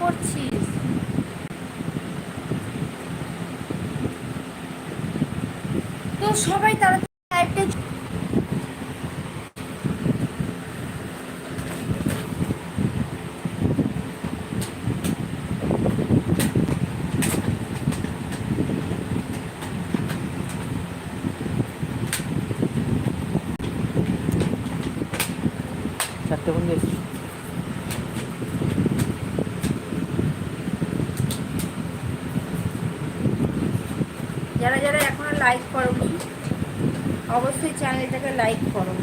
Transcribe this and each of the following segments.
করছিস? তো সবাই লাইভটা চারটে বন্ধু এসেছি। যারা যারা এখনও লাইক করো অবশ্যই চ্যানেলটাকে লাইক করো।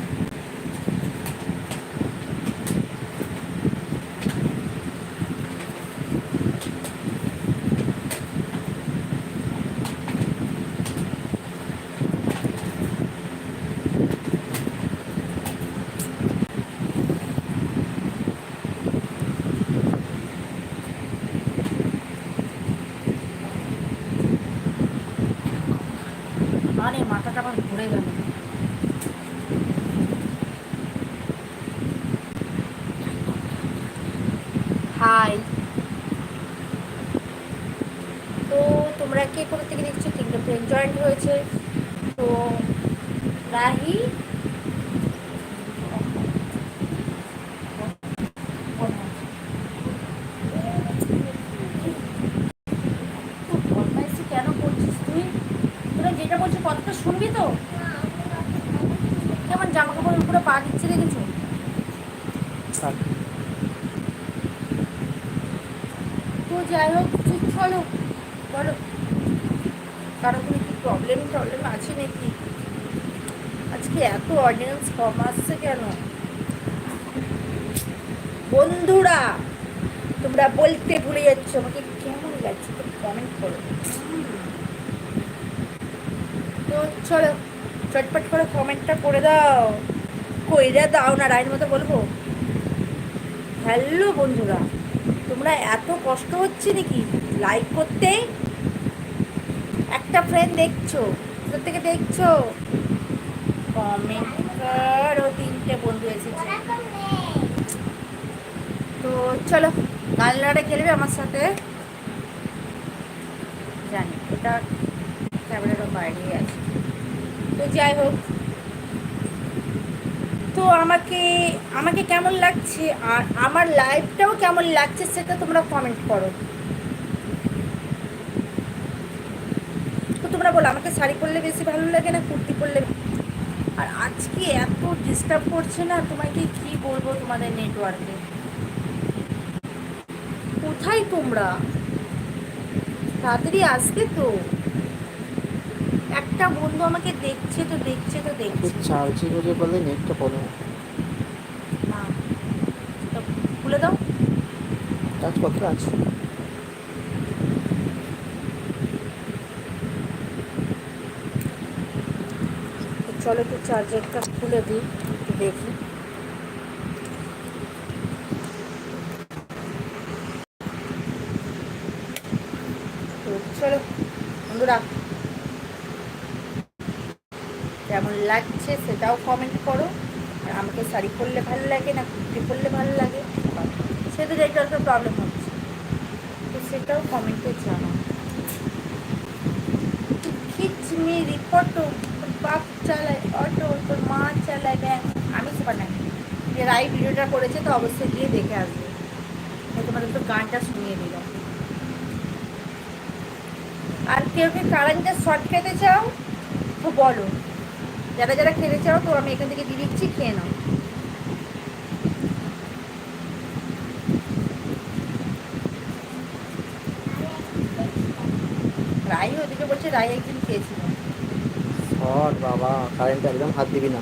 আরে মাথাটা আবার ঘুরে গেল। হাই। তো তোমরা কে কোথা থেকে দেখছ? তিনটে ফ্রেন্ড জয়েন্ট হয়েছে। তো রাহি বদমাইশি কেন করছিস তুই তোরা যেটা বলছি কথাটা শুনবি তো? কেমন জামা কাপড়ের উপরে পা দিচ্ছে দেখেছ? তো যাই হোক ঠিক চলো। বলো। কারও কোনো কি প্রবলেম টবলেম আছে নাকি? আজকে এত অডিয়েন্স কম আসছে কেন? বন্ধুরা তোমরা বলতে ভুলে যাচ্ছ আমাকে কেমন লাগছে কমেন্ট করো। চলো, চটপট করে কমেন্টটা করে দাও। কইরা দাও না, রায়ের মতো বলব। হ্যালো বন্ধুরা, তোমরা এত কষ্ট হচ্ছে নাকি? লাইক করতে? একটা ফ্রেন্ড দেখছ, কোথা থেকে দেখছ? কমেন্ট করো, তিনটে বন্ধু এসেছে। তো চলো কালনাটা খেলবে আমার সাথে। জানি ওটা ক্যামেরার বাইরে আছে। তো যাই হোক। তো আমাকে আমাকে কেমন লাগছে? আর আমার লাইফটাও কেমন লাগছে সেটা তোমরা কমেন্ট করো। তো তোমরা বলো, আমাকে শাড়ি পরলে বেশি ভালো লাগে না কুর্তি পরলে? আর আজকে এত ডিস্টার্ব করছে না? তোমাকে কি বলব তোমাদের নেটওয়ার্কে কোথায় তোমরা? তাড়াতাড়ি আসবে তো? একটা বন্ধু আমাকে দেখছে তো দেখছে তো দেখছে। চার্জে করে বলে নেটটা প্রবলেম না। তো খুলে দাও। চার্জ কত আছে। তো চলো একটু চার্জারটা খুলে দিই একটু দেখি। চলো বন্ধুরা। কেমন লাগছে সেটাও কমেন্ট করো। আমাকে শাড়ি পরলে ভালো লাগে না কুর্তি পরলে ভালো লাগে? সে তো যেটা তো প্রবলেম হচ্ছে। তো সেটাও কমেন্টে জানাও। খিচমিরি রিপোর্ট বাপ চালায় অটো তোর মা চালায় ব্যাংক আমি সেটা না। যে রাই ভিডিওটা করেছে তো অবশ্যই গিয়ে দেখে আসবে। তোমাদের তো গানটা শুনিয়ে দিলাম। আর কেউ কি কারেন্টের শর্ট খেতে চাও? তো বলো। যারা যারা খেতে চাও তো আমি এখান থেকে দিয়ে দিচ্ছি, খেয়ে নাও। রাই ওদিকে বলছে রাই একদিন খেয়েছিল। বাবা কারেন্ট একদম হাত দিবি না।